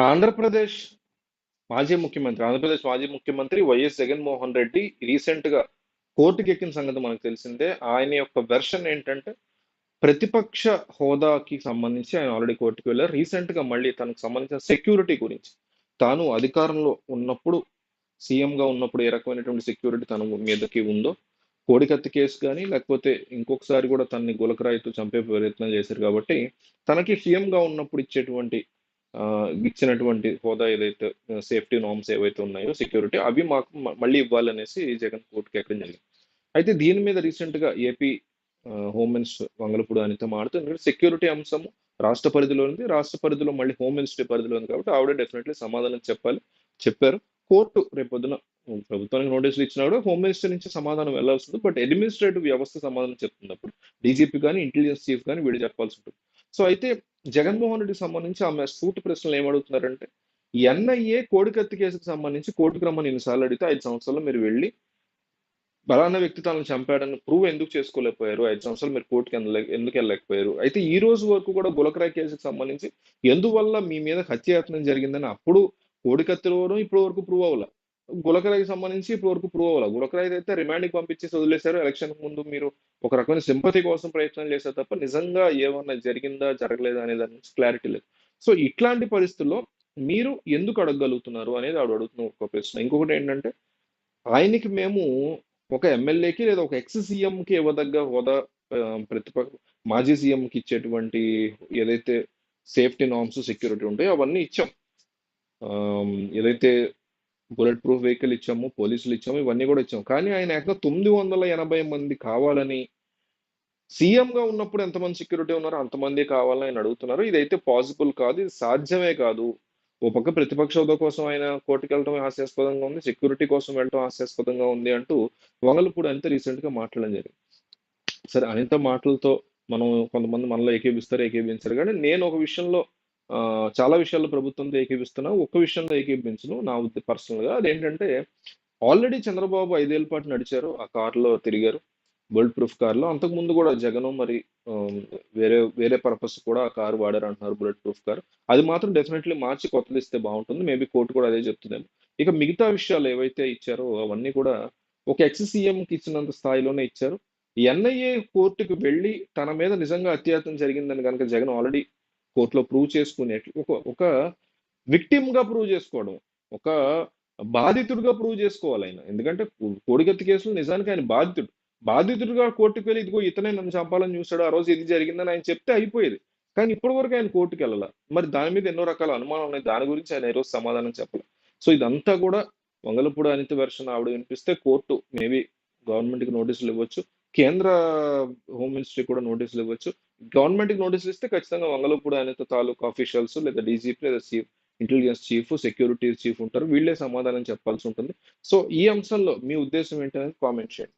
ఆంధ్రప్రదేశ్ మాజీ ముఖ్యమంత్రి ఆంధ్రప్రదేశ్ మాజీ ముఖ్యమంత్రి వైఎస్ జగన్మోహన్ రెడ్డి రీసెంట్గా కోర్టుకి ఎక్కిన సంగతి మనకు తెలిసిందే. ఆయన యొక్క వెర్షన్ ఏంటంటే ప్రతిపక్ష హోదాకి సంబంధించి ఆయన ఆల్రెడీ కోర్టుకి వెళ్ళారు. రీసెంట్గా మళ్ళీ తనకు సంబంధించిన సెక్యూరిటీ గురించి. తాను అధికారంలో ఉన్నప్పుడు సీఎంగా ఉన్నప్పుడు ఏ రకమైనటువంటి సెక్యూరిటీ తన మీదకి ఉందో కోడికత్తి కేసు కానీ లేకపోతే ఇంకొకసారి కూడా తనని గులకరాయితో చంపే ప్రయత్నం చేశారు కాబట్టి తనకి సీఎంగా ఉన్నప్పుడు ఇచ్చేటువంటి ఇచ్చినటువంటి హోదా ఏదైతే సేఫ్టీ నార్మ్స్ ఏవైతే ఉన్నాయో సెక్యూరిటీ అవి మాకు మళ్ళీ ఇవ్వాలనేసి జగన్ కోర్టుకి ఎక్కడ జరిగింది. అయితే దీని మీద రీసెంట్గా AP home minister Vangalapudi Anitha మాడుతూ ఎందుకంటే సెక్యూరిటీ అంశం రాష్ట్ర పరిధిలో ఉంది. రాష్ట్ర పరిధిలో మళ్ళీ హోమ్ మినిస్ట్రీ పరిధిలో ఉంది కాబట్టి ఆవిడ డెఫినెట్లీ సమాధానం చెప్పాలి చెప్పారు. కోర్టు రేపొద్దున ప్రభుత్వానికి నోటీసులు ఇచ్చినా కూడా హోమ్ మినిస్టర్ నుంచి సమాధానం వెళ్ళాల్సింది బట్ అడ్మినిస్ట్రేటివ్ వ్యవస్థ సమాధానం చెప్తున్నప్పుడు డీజీపీ కానీ ఇంటెలిజెన్స్ చీఫ్ కానీ వీడు చెప్పాల్సి ఉంటుంది. సో అయితే జగన్మోహన్ రెడ్డికి సంబంధించి ఆమె సూట్ ప్రశ్నలు ఏమడుగుతున్నారంటే ఎన్ఐఏ కోడికత్తి కేసుకు సంబంధించి కోర్టుకు రమ్మని ఎన్నిసార్లు అడిగితే ఐదు సంవత్సరాలు మీరు వెళ్ళి బలానా వ్యక్తి తనను చంపాడని ప్రూవ్ ఎందుకు చేసుకోలేకపోయారు? ఐదు సంవత్సరాలు మీరు కోర్టుకి ఎందుకు వెళ్ళలేకపోయారు? అయితే ఈ రోజు వరకు కూడా గులకరాయ్ కేసుకు సంబంధించి ఎందువల్ల మీ మీద హత్యాయత్నం జరిగిందని అప్పుడు కోడికత్తిలోనూ ఇప్పటి వరకు ప్రూవ్ అవ్వలే. గులకరాయికి సంబంధించి ఇప్పుడు వరకు ప్రూవ్ అవ్వాలి. గులకరాయి అయితే రిమాండ్కి పంపించేసి వదిలేశారు. ఎలక్షన్ ముందు మీరు ఒక రకమైన సింపతి కోసం ప్రయత్నం చేశారు తప్ప నిజంగా ఏమన్నా జరిగిందా జరగలేదా అనే దాని నుంచి క్లారిటీ లేదు. సో ఇట్లాంటి పరిస్థితుల్లో మీరు ఎందుకు అడగగలుగుతున్నారు అనేది ఆవిడ అడుగుతున్న ఒక ప్రశ్న. ఇంకొకటి ఏంటంటే ఆయనకి మేము ఒక ఎమ్మెల్యేకి లేదా ఒక ఎక్స్కి ఇవ్వదగ్గ హోదా ప్రతిపక్ష మాజీ సీఎంకి ఇచ్చేటువంటి ఏదైతే సేఫ్టీ నార్మ్స్ సెక్యూరిటీ ఉంటాయో అవన్నీ ఇచ్చాం. ఏదైతే బుల్లెట్ ప్రూఫ్ వెహికల్ ఇచ్చాము పోలీసులు ఇచ్చాము ఇవన్నీ కూడా ఇచ్చాము. కానీ ఆయన ఏకంగా తొమ్మిది వందల ఎనభై మంది కావాలని సీఎంగా ఉన్నప్పుడు ఎంతమంది సెక్యూరిటీ ఉన్నారో అంతమంది కావాలని ఆయన అడుగుతున్నారు. ఇదైతే పాసిబుల్ కాదు ఇది సాధ్యమే కాదు. ఓ పక్క ప్రతిపక్ష హోదా కోసం ఆయన కోర్టుకు వెళ్ళడం హాస్యాస్పదంగా ఉంది సెక్యూరిటీ కోసం వెళ్ళడం హాస్యాస్పదంగా ఉంది అంటూ వంగలపూడి అనిత రీసెంట్గా మాట్లాడడం జరిగింది. సరే అనిత మాటలతో మనం కొంతమంది మనలో ఏకీభిస్తారు ఏకీభించారు. కానీ నేను ఒక విషయంలో చాలా విషయాల్లో ప్రభుత్వంతో ఏకీపిస్తున్నా ఒక్క విషయంలో ఏకీపించను నా పర్సనల్గా. అదేంటంటే ఆల్రెడీ చంద్రబాబు ఐదేళ్ళ పాటు నడిచారు. ఆ కార్లో తిరిగారు. బుల్ట్ ప్రూఫ్ కార్లో. అంతకు ముందు కూడా జగన్ మరి వేరే వేరే పర్పస్ కూడా ఆ కారు వాడారు అంటున్నారు బుల్లెట్ ప్రూఫ్ కార్. అది మాత్రం డెఫినెట్లీ మార్చి కొత్తది ఇస్తే బాగుంటుంది. మేబీ కోర్టు కూడా అదే చెప్తుందేమో. ఇక మిగతా విషయాలు ఏవైతే ఇచ్చారో అవన్నీ కూడా ఒక ఎక్స్కి ఇచ్చినంత స్థాయిలోనే ఇచ్చారు. ఎన్ఐఏ కోర్టుకు వెళ్ళి తన మీద నిజంగా అత్యాచారం జరిగిందని కనుక జగన్ ఆల్రెడీ కోర్టులో ప్రూవ్ చేసుకునేట్లు ఒక ఒక విక్టిమ్గా ప్రూవ్ చేసుకోవడం ఒక బాధితుడిగా ప్రూవ్ చేసుకోవాలి ఆయన. ఎందుకంటే కోడిగత్తి కేసులు నిజానికి ఆయన బాధితుడు. బాధితుడిగా కోర్టుకు వెళ్ళి ఇదిగో ఇతనే నన్ను చంపాలని చూశాడు ఆ రోజు ఇది జరిగిందని ఆయన చెప్తే అయిపోయేది. కానీ ఇప్పటి వరకు ఆయన కోర్టుకు వెళ్ళాల. మరి దాని మీద ఎన్నో రకాల అనుమానాలు ఉన్నాయి. దాని గురించి ఆయన ఈ రోజు సమాధానం చెప్పాలి. సో ఇదంతా కూడా వంగలపూడి అనిత వెర్షన్ ఆవిడ వినిపిస్తే కోర్టు మేబీ గవర్నమెంట్కి నోటీసులు ఇవ్వచ్చు. కేంద్ర హోమ్ మినిస్ట్రీ కూడా నోటీసులు ఇవ్వచ్చు. గవర్నమెంట్కి నోటీసులు ఇస్తే ఖచ్చితంగా మంగళపూడి అనిత తాలూకు ఆఫీషియల్స్ లేదా డీజీపీ లేదా chief intelligence chief security chief ఉంటారు. వీళ్ళే సమాధానం చెప్పాల్సి ఉంటుంది. సో ఈ అంశంలో మీ ఉద్దేశం ఏంటనేది కామెంట్ చేయండి.